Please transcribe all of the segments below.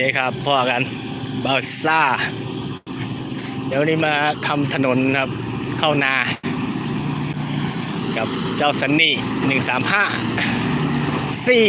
เคครับพ่อกันบาซ่า เดี๋ยวนี้มาทำถนนครับ เข้านา กับเจ้าสันนี่หนึ่งสามห้าสี่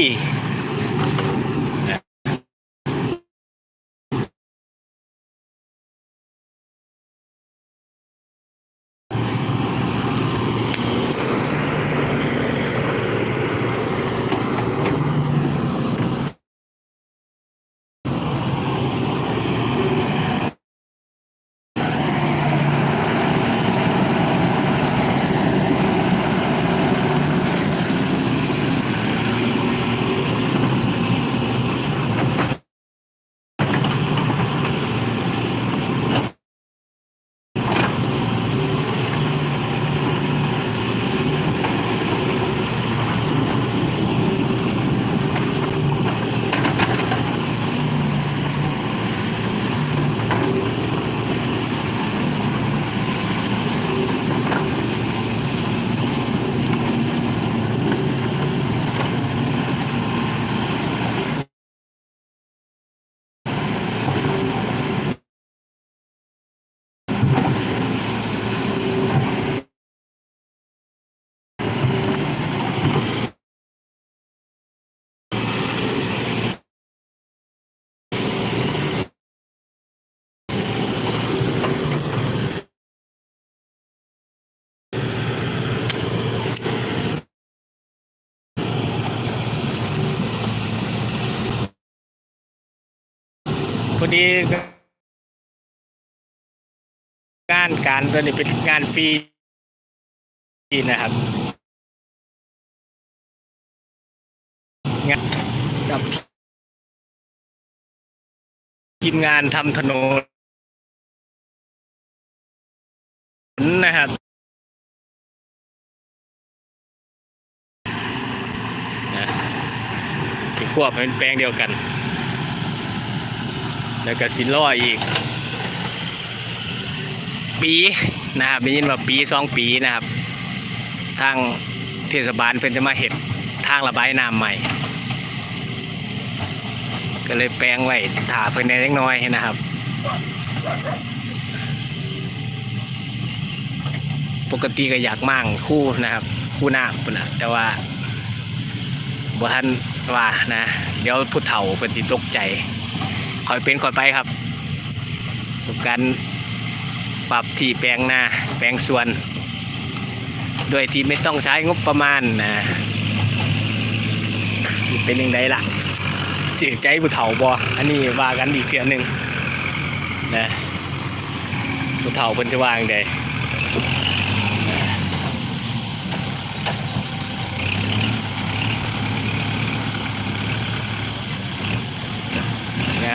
พอดีงานการตัวนี้เป็นงานฟรีนะครับงานกับทีมงานทำถนนนะครับนะที่ควบเป็นแปลงเดียวกัน แล้วก็สิล่ออีก ปีนะครับได้ยินว่าปีสองปีนะครับ ทางเทศบาลเพิ่นจะมาเห็ดทางระบายน้ำใหม่ ก็เลยแปลงไว้ถาเพิ่นในเล็กน้อยนะครับ ปกติก็อยากมั่งคู่นะครับ คู่น้ำพุ่นนะแต่ว่าบ่ทันว่านะ เดี๋ยวผู้เฒ่าเพิ่นสิตกใจ คอยเป็นคอยไปครับกับการปรับที่แปลงนาแปลงสวน โดยที่ไม่ต้องใช้งบประมาณนะเป็นยังไงล่ะจืดใจผู้เฒ่าบออันนี้ว่ากันอีกเพียงหนึ่งนะผู้เฒ่าเพิ่นจะว่าจั่งใด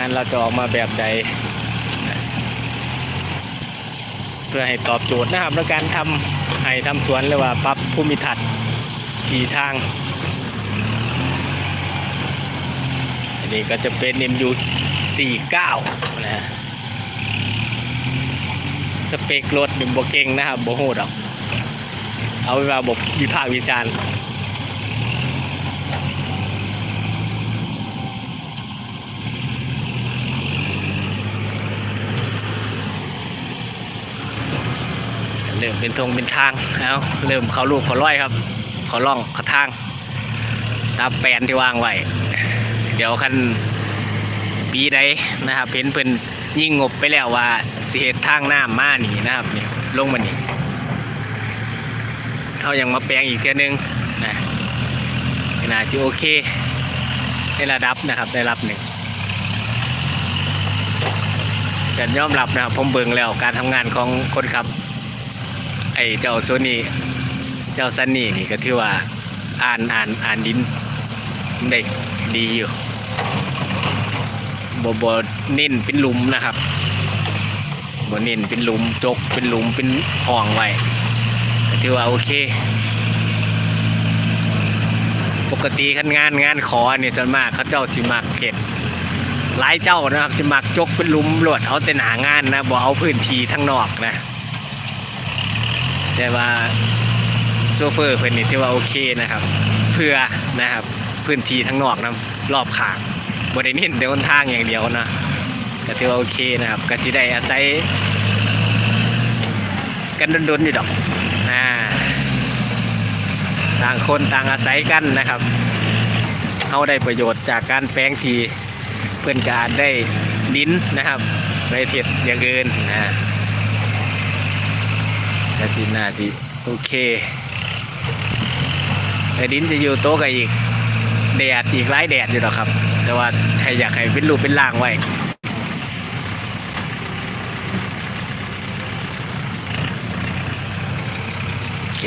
านเราจะออกมาแบบใด เพื่อให้ตอบโจทย์นะครับในการทำให้ทำสวนหรือว่าปรับภูมิทัศน์ที่ทาง อันนี้ก็จะเป็น MU 49 นะ สเปครถเป็นบเก่งนะครับโบโหดอก เอาเวลาบบวิพากษ์วิจารณ์ ริ่มเป็นทงเป็นทางเอาเริ่มเขาลูกเขาร้อยครับเขาล่องเขาทาง ตามแปลนที่วางไว้เดี๋ยวคันปีใดนะครับเห็นเพิ่นยิ่งงบไปแล้วว่าสิเหตุทางหน้ำมานี่นะครับนี่ลงมานี่เขายังมาแปลงอีกเทื่นึงนะน่าจะโอเคในระดับนะครับในระดับหนึ่งกันยอมรับนะครับผมเบิ่งแล้วการทำงานของคนขับ ไอ้เจ้าโซนี่เจ้าซันนี่นี่ก็ถือว่าอ่านอ่านอ่านดินได้ดีอยู่บบบเน้นเป็นลุมนะครับบเน้นเป็นลุมจกเป็นลุมเป็นห้องไว้ก็ถือว่าโอเค ปกติคันงานงานขอเนี่ยส่วนมากเขาเจ้าสิมักเก็บหลายเจ้านะครับสิมักจกเป็นลุมหลวดเอาแต่หนางานนะบ่เอาพื้นที่ทั้งนอกนะ แต่ว่าโซเฟอร์เพิ่นนี่ที่ว่าโอเคนะครับ เพื่อนะครับพื้นที่ทั้งนอกนะรอบขางบริเน้นแต่หนทางอย่างเดียวนะก็ถือว่าโอเคนะครับก็สิได้อาศัยกันดนๆอยู่ดอกอ่าต่างคนต่างอาศัยกันนะครับเขาได้ประโยชน์จากการแปลงทีเพื่อนกาจได้ดินนะครับไปเทียดอย่างอื่นนะ ก็สิน่าสิโอเคไอ้ดินจะอยู่โต๊ะกับอีก แดดอีกหลายแดดอยู่หรอกครับ แต่ว่าใครอยากให้เป็นรูปเป็นร่างไว้โอเค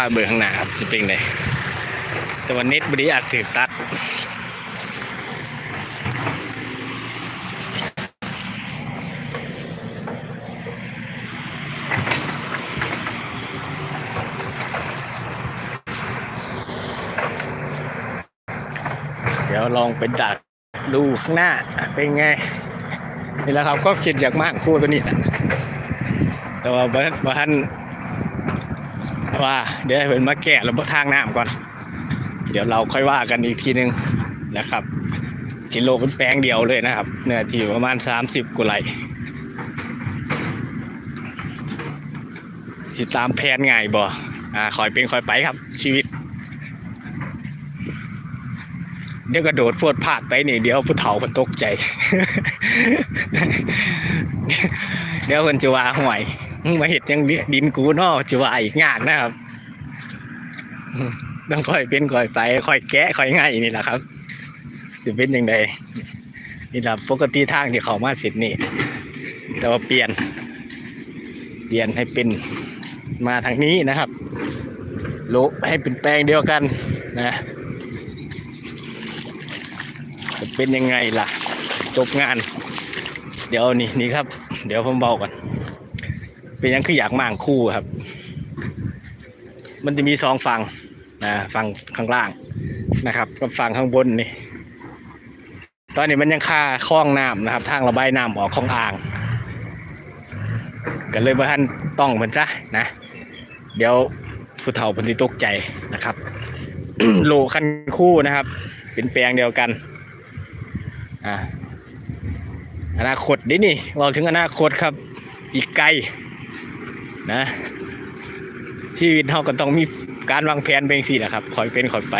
าเบอร์ข้างหน้าครับจะเป็นไงแต่วันนี้บริอาจถือตัดเดี๋ยวลองไปดักดูข้างหน้าเป็นไงนี่แหละครับก็คิดอยากมากคู่ตัวนี้แต่ว่าบ้านบ้าน ว่าเดี๋ยวให้เพิ่นมาแก้ระบบทางน้ำก่อน เดี๋ยวเราค่อยว่ากันอีกทีนึงนะครับสิโลเป็นแปลงเดียวเลยนะครับ เนื้อที่ประมาณ 30กุไลสิตามแผนง่ายบ่อ่าคอยเป็นคอยไปครับ ชีวิต เดี๋ยวกระโดดพวดพลาดไปนี่ เดี๋ยวผู้เฒ่ามันตกใจ เดี๋ยวคนจะว่าห่วย มึมาเห็ดยังดินกูนอจะว่าอีกงานนะครับ ต้องค่อยเป็นค่อยไปค่อยแกะค่อยง่ายนี่แหละครับจะเป็นยังไงนี่แหละปกติทางที่เขามาสิทธิ์นี่ แต่ว่าเปลี่ยน เปลี่ยนให้เป็นมาทางนี้นะครับโลให้เป็นแปลงเดียวกันนะจะเป็นยังไงล่ะ จบงาน เดี๋ยวนี่นี่ครับ เดี๋ยวผมเบาก่อน เป็นยังคืออยากมางคู่ครับ มันจะมีสองฝั่งนะฝั่งข้างล่างนะครับกับฝั่งข้างบนนี่ ตอนนี้มันยังค่าคลองน้ำนะครับ ทางระบายน้ำออกคลองอ่างก็เลยบ่ท่านต้องมันซะนะ เดี๋ยวผู้เฒ่าเพนธิตกใจนะครับ โลคันคู่นะครับ เป็นแปลงเดียวกันอ่าอนาคตดินี่เราถึงอนาคตครับ อีกไกล นะ ชีวิตเราก็ต้องมีการวางแผนเป็นสิแหละครับคอยเป็นคอยไป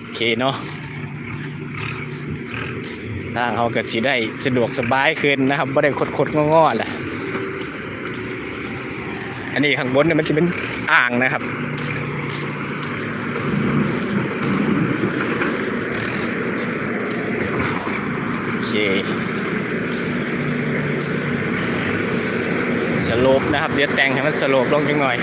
โอเคเนาะทางเขาก็สิได้สะดวกสบายขึ้นนะครับไม่ได้คดคดๆงอๆแหละอันนี้ข้างบนเนี่ยมันจะเป็นอ่างนะครับโอเคสโลปนะครับ เดี๋ยวแต่งให้มันสโลปลงจังหน่อย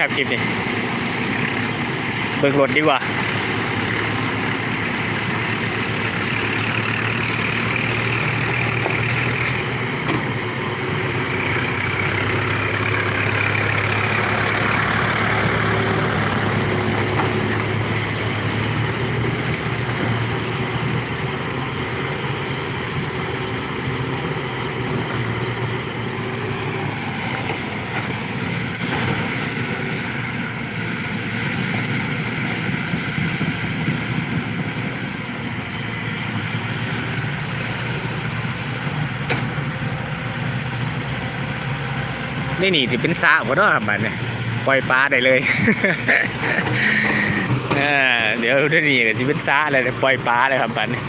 ครับคลิปนี้เบิกรถดีกว่า นี่นี่ที่เป็นสระบ่เนาะครับบัดเนี่ยปล่อยปลาได้เลยเดี๋ยวเดี๋ยวนี้ก็สิเป็นสระเลยปล่อยปลาเลยครับบัดนี้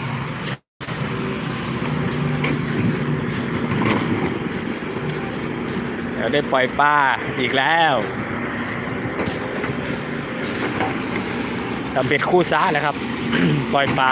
เดี๋ยวได้ปล่อยปลาอีกแล้วทำเป็นคู่ซ้าแล้วครับ ปล่อยปลา